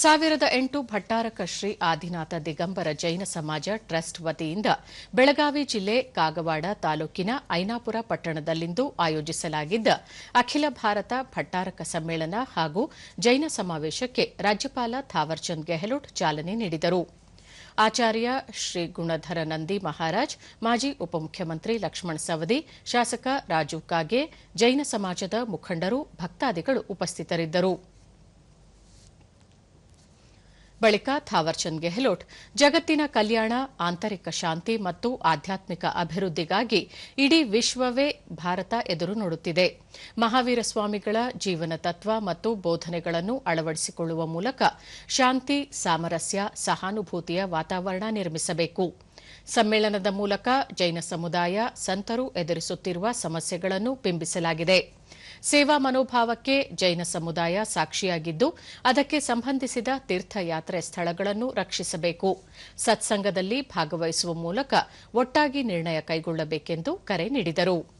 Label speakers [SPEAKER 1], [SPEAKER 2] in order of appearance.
[SPEAKER 1] ಸಾವಿರದ ಎಂಟು ಭಟ್ಟಾರಕ ಶ್ರೀ ಆದಿನಾಥ ದಿಗಂಬರ ಜೈನ ಸಮಾಜ ಟ್ರಸ್ಟ್ ವತಿಯಿಂದ ಬೆಳಗಾವಿ ಜಿಲ್ಲೆ ಕಾಗವಾಡ ತಾಲೂಕಿನ ಐನಾಪುರ ಪಟ್ಟಣದಲ್ಲಿಂದು ಆಯೋಜಿಸಲಾಗಿದ್ದ ಅಖಿಲ ಭಾರತ ಭಟ್ಟಾರಕ ಸಮ್ಮೇಳನ ಹಾಗೂ ಜೈನ ಸಮಾವೇಶಕ್ಕೆ ರಾಜ್ಯಪಾಲ ಥಾವರ್ಚಂದ್ ಗೆಹ್ಲೋಟ್ ಚಾಲನೆ ನೀಡಿದರು. ಆಚಾರ್ಯ ಶ್ರೀ ಗುಣಧರ ನಂದಿ ಮಹಾರಾಜ್, ಮಾಜಿ ಉಪಮುಖ್ಯಮಂತ್ರಿ ಲಕ್ಷ್ಮಣ ಸವದಿ, ಶಾಸಕ ರಾಜು ಕಾಗೆ, ಜೈನ ಸಮಾಜದ ಮುಖಂಡರು, ಭಕ್ತಾದಿಗಳು ಉಪಸ್ಥಿತರಿದ್ದರು. ಬಳಿಕ ಥಾವರ್ಚಂದ್ ಗೆಹ್ಲೋಟ್ ಜಗತ್ತಿನ ಕಲ್ಯಾಣ, ಆಂತರಿಕ ಶಾಂತಿ ಮತ್ತು ಆಧ್ಯಾತ್ಮಿಕ ಅಭಿವೃದ್ಧಿಗಾಗಿ ಇಡೀ ವಿಶ್ವವೇ ಭಾರತ ಎದುರು ನೋಡುತ್ತಿದೆ. ಮಹಾವೀರ ಸ್ವಾಮಿಗಳ ಜೀವನ ತತ್ವ ಮತ್ತು ಬೋಧನೆಗಳನ್ನು ಅಳವಡಿಸಿಕೊಳ್ಳುವ ಮೂಲಕ ಶಾಂತಿ, ಸಾಮರಸ್ಯ, ಸಹಾನುಭೂತಿಯ ವಾತಾವರಣ ನಿರ್ಮಿಸಬೇಕು. ಸಮ್ಮೇಳನದ ಮೂಲಕ ಜೈನ ಸಮುದಾಯ, ಸಂತರು ಎದುರಿಸುತ್ತಿರುವ ಸಮಸ್ಯೆಗಳನ್ನು ಬಿಂಬಿಸಲಾಗಿದೆ. ಸೇವಾ ಮನೋಭಾವಕ್ಕೆ ಜೈನ ಸಮುದಾಯ ಸಾಕ್ಷಿಯಾಗಿದ್ದು, ಅದಕ್ಕೆ ಸಂಬಂಧಿಸಿದ ತೀರ್ಥಯಾತ್ರೆ ಸ್ಥಳಗಳನ್ನು ರಕ್ಷಿಸಬೇಕು. ಸತ್ಸಂಗದಲ್ಲಿ ಭಾಗವಹಿಸುವ ಮೂಲಕ ಒಟ್ಟಾಗಿ ನಿರ್ಣಯ ಕೈಗೊಳ್ಳಬೇಕೆಂದು ಕರೆ ನೀಡಿದರು.